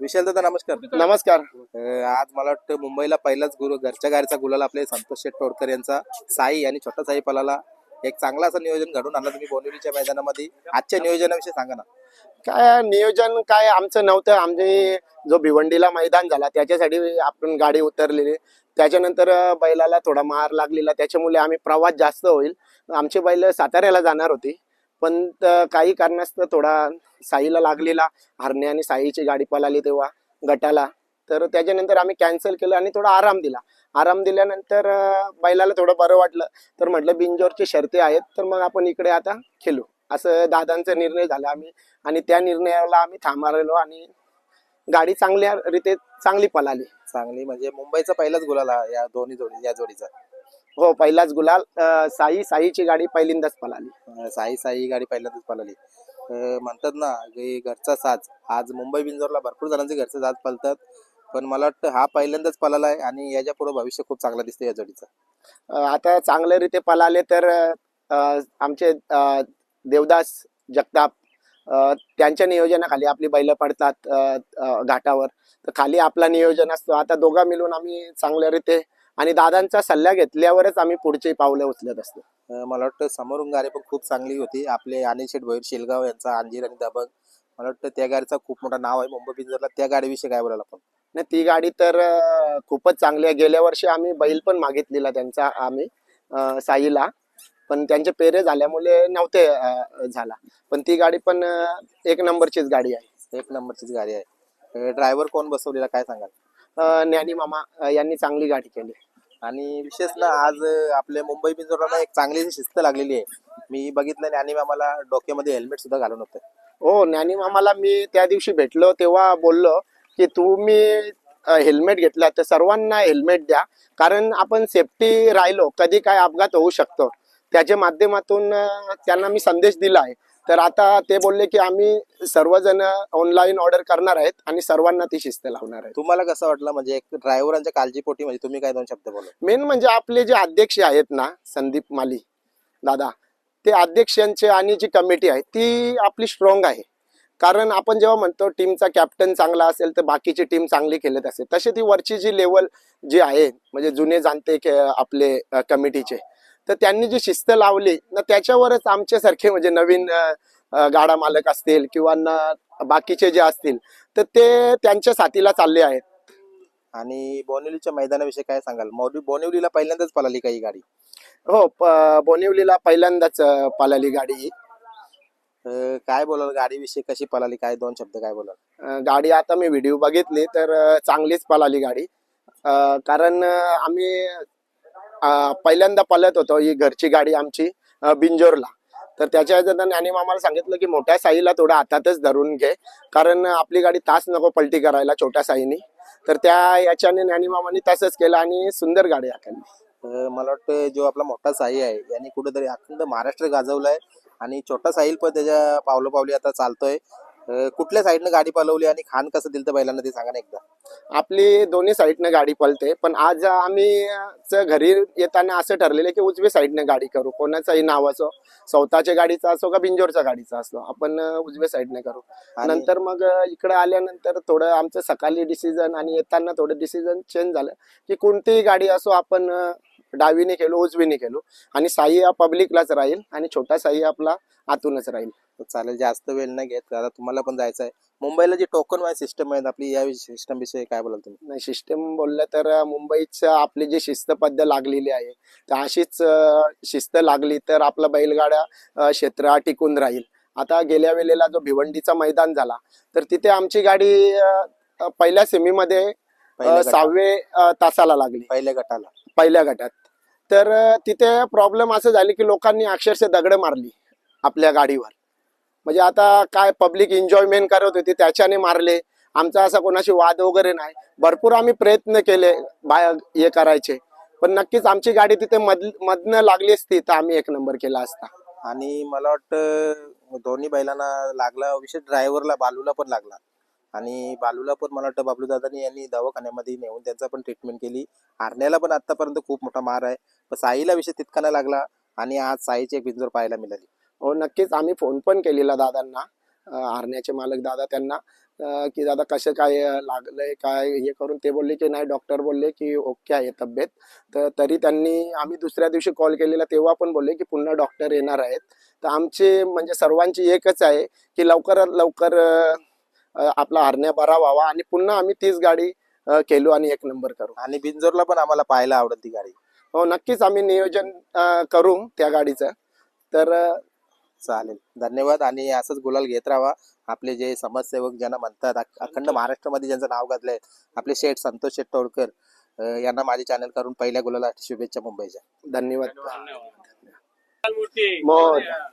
विशाल दादा नमस्कार. नमस्कार. अं, आज मला वाटतं मुंबईला पहिलाच गुरु घरच्या गाडीचा गुलाल आपले संतोष शेठ तोडकर यांचा साई आणि छोटा साई पलाला. एक चांगला असं नियोजन घडून आणलं तुम्ही बोनिवलीच्या मैदानामध्ये. आजच्या नियोजनाविषयी सांगा ना. काय नियोजन काय आमचं नव्हतं. आमचे जो भिवंडीला मैदान झाला त्याच्यासाठी आपण गाडी उतरलेली. त्याच्यानंतर अं, बैलाला थोडा मार लागलेला. त्याच्यामुळे आम्ही प्रवास जास्त होईल. आमची बैल साताऱ्याला जाणार होती. पण काही कारणास्तव थोडा साईला लागलेला. हरणे आणि साईची गाडी पळाली तेव्हा गटाला. तर त्याच्यानंतर आम्ही कॅन्सल केलं आणि थोडा आराम दिला. आराम दिल्यानंतर बैलाला थोडं बरं वाटलं. तर म्हटलं बिंजोरची शर्ते आहेत तर मग आपण इकडे आता खेळू. असं दादांचा निर्णय झाला आम्ही. आणि त्या निर्णयाला आम्ही थांबलेलो आणि गाडी चांगल्या रीते चांगली पळाली. चांगली म्हणजे मुंबईचा पहिलाच गुलाला या दोन्ही जोडी या जोडीचा. हो पहिलाच गुलाल. अं, साई साईची गाडी पहिल्यांदाच पळाली. अं, साई साई गाडी पहिल्यांदाच पळाली. अं, म्हणतात ना की घरचा साज आज मुंबई बिंजोरला भरपूर जणांचे घरचे साज पळतात पण मला वाटतं हा पहिल्यांदाच पळाला आहे आणि याच्यापुढे भविष्य खूप चांगलं दिसतं या जोडीचं. अं, आता चांगल्या रीते पळाले तर अं, आमचे अं, देवदास जगताप अं, त्यांच्या नियोजनाखाली आपली बैल पडतात अं, अं, घाटावर. तर खाली आपला नियोजन असतो. आता दोघा मिळून आम्ही चांगल्या रीते आणि दादांचा सल्ला घेतल्यावरच आम्ही पुढची पावलं उचलत असतो. मला वाटतं समोरून गाडी पण खूप चांगली होती. आपले अनिल शेठ भैर शेलगाव यांचा अंजीर आणि दबंग. मला वाटतं त्या गाडीचा खूप मोठा नाव आहे मुंबई बिंजरला त्या गाडीविषयी काय बोलायला आपण? नाही ती गाडी तर खूपच चांगली आहे. गेल्या वर्षी आम्ही बैल पण मागितलेला त्यांचा आम्ही साईला. पण त्यांचे पेरे झाल्यामुळे नव्हते झाला. पण ती गाडी पण एक नंबरचीच गाडी आहे. एक नंबरचीच गाडी आहे. ड्रायव्हर कोण बसवलेला? काय सांगाल? ज्ञानी मामा यांनी चांगली गाडी केली. आणि विशेष ना आज आपल्या मुंबई बिंजोरला एक चांगली शिस्त लागलेली आहे. मी बघितलं आणि आम्हाला डोक्यामध्ये हेल्मेट सुद्धा घालून होतं. हो ज्ञानी मामाला मी त्या दिवशी भेटलो तेव्हा बोललो की तुम्ही हेल्मेट घेतला तर सर्वांना हेल्मेट द्या. कारण आपण सेफ्टी राहिलो कधी काय अपघात होऊ शकतो. त्याच्या माध्यमातून त्यांना मी संदेश दिला आहे. तर आता ते बोलले की आम्ही सर्वजण ऑनलाईन ऑर्डर करणार आहेत आणि सर्वांना ती शिस्त लावणार आहेत. तुम्हाला कसं वाटलं? म्हणजे एक ड्रायव्हरांच्या काळजीपोटी म्हणजे तुम्ही काय दोन शब्द बोला मेन म्हणजे आपले जे अध्यक्ष आहेत ना संदीप माली दादा ते अध्यक्षांचे आणि जी कमिटी आहे ती आपली स्ट्रॉंग आहे. कारण आपण जेव्हा म्हणतो टीमचा कॅप्टन चांगला असेल तर बाकीची टीम चांगली खेळत असेल. तसे ती वरची जी लेवल जी आहे म्हणजे जुने जाणते के- आपले कमिटीचे तर त्यांनी जी शिस्त लावली ना त्याच्यावरच आमच्यासारखे म्हणजे नवीन गाडा मालक असतील किंवा बाकीचे जे असतील तर ते त्यांच्या साथीला चालले आहेत. आणि बोनिवलीच्या मैदानाविषयी काय सांगाल? बोनिवलीला पहिल्यांदाच पळाली काही गाडी? हो बोनिवलीला पहिल्यांदाच पळाली गाडी काय बोलाल? गाडीविषयी कशी पळाली? काय दोन शब्द काय बोलाल? गाडी आता मी व्हिडिओ बघितली तर चांगलीच पळाली गाडी. कारण आम्ही पहिल्यांदा पळत होतो ही घरची गाडी आमची बिंजोरला. तर त्याच्या ह्याच्यात आणि आम्हाला सांगितलं की मोठ्या साईला थोडं हातातच धरून घे कारण आपली गाडी तास नको पलटी करायला छोट्या साईनी. तर त्या याच्याने ज्ञानीमामाने तसंच केलं आणि सुंदर गाडी आखली. मला वाटतं जो आपला मोठा साई आहे यांनी कुठेतरी अखंड महाराष्ट्र गाजवलाय आणि छोटा साहिल पण त्याच्या पावलं पावली आता चालतोय. कुठल्या साईडनं गाडी पळवली आणि खान कसं दिलं तर बैलांना ते सांगा ना एकदा. आपली दोन्ही साईडनं गाडी पळते पण आज आम्ही च घरी येताना असं ठरलेलं की उजवी साईडनं गाडी करू. कोणाचंही नाव असो स्वतःच्या गाडीचा असो का बिंजोरचा गाडीचा असो आपण उजव्या साईडने करू. नंतर मग इकडं आल्यानंतर थोडं आमचं सकाळी डिसिजन आणि येताना थोडं डिसिजन चेंज झालं की कोणतीही गाडी असो आपण डावीने केलो उजवीने केलो आणि साई हा पब्लिकलाच राहील आणि छोटा साई आपला आतूनच राहील. चालेल जास्त वेळ नाही घेत. आता तुम्हाला पण जायचं आहे मुंबईला जी टोकन वाईज सिस्टम आहे आपली या सिस्टम विषयी काय बोलाल तुम्ही? नाही सिस्टम बोललं तर मुंबईचं आपली जी शिस्तबद्ध लागलेली आहे तर अशीच शिस्त लागली तर आपला बैलगाड्या क्षेत्र टिकून राहील. आता गेल्या वेळेला जो भिवंडीचा मैदान झाला तर तिथे आमची गाडी पहिल्या सेमीमध्ये सहावे तासाला लागली. पहिल्या गटाला. पहिल्या गटात. तर तिथे प्रॉब्लेम असं झाले की लोकांनी अक्षरशः दगड मारली आपल्या गाडीवर. म्हणजे आता काय पब्लिक एन्जॉयमेंट करत होती त्याच्याने मारले. आमचा असा कोणाशी वाद वगैरे नाही. भरपूर आम्ही प्रयत्न केले बाय हे करायचे. पण नक्कीच आमची गाडी तिथे मध मधनं लागली असती तर आम्ही एक नंबर केला असता. आणि मला वाटतं दोन्ही बैलांना लागला विशेष ड्रायव्हरला बालूला पण लागला. आणि बालूला पण मला वाटतं बाबलू दादानी यांनी दवाखान्यामध्ये नेऊन त्यांचा पण ट्रीटमेंट केली. आरण्याला पण आतापर्यंत खूप मोठा मार आहे. पण साईला विषय तितका नाही लागला आणि आज साईची एक भिंजोर पाहायला मिळाली. हो नक्कीच. आम्ही फोन पण केलेला दादांना आरण्याचे मालक दादा त्यांना की दादा कसं काय लागलंय काय हे करून ते बोलले की नाही डॉक्टर बोलले की ओके आहे तब्येत. तर तरी त्यांनी आम्ही दुसऱ्या दिवशी कॉल केलेला तेव्हा पण बोलले की पुन्हा डॉक्टर येणार आहेत. तर आमचे म्हणजे सर्वांची एकच आहे की लवकरात लवकर आपला हरण्या बरा व्हावा आणि पुन्हा आम्ही तीच गाडी खेळू आणि एक नंबर करू. आणि बिंजोरला पण आम्हाला पाहायला आवडेल ती गाडी. हो नक्कीच आम्ही नियोजन करू त्या गाडीचं. तर चालेल. धन्यवाद आणि असंच गुलाल घेत राहा. आपले जे समाजसेवक ज्यांना म्हणतात अख- अखंड महाराष्ट्रामध्ये ज्यांचं नाव गाजलंय आपले शेठ संतोष शेठ तोडकर यांना माझे चॅनल करून पहिल्या गुलाला शुभेच्छा मुंबईच्या. धन्यवाद. धन्यवाद.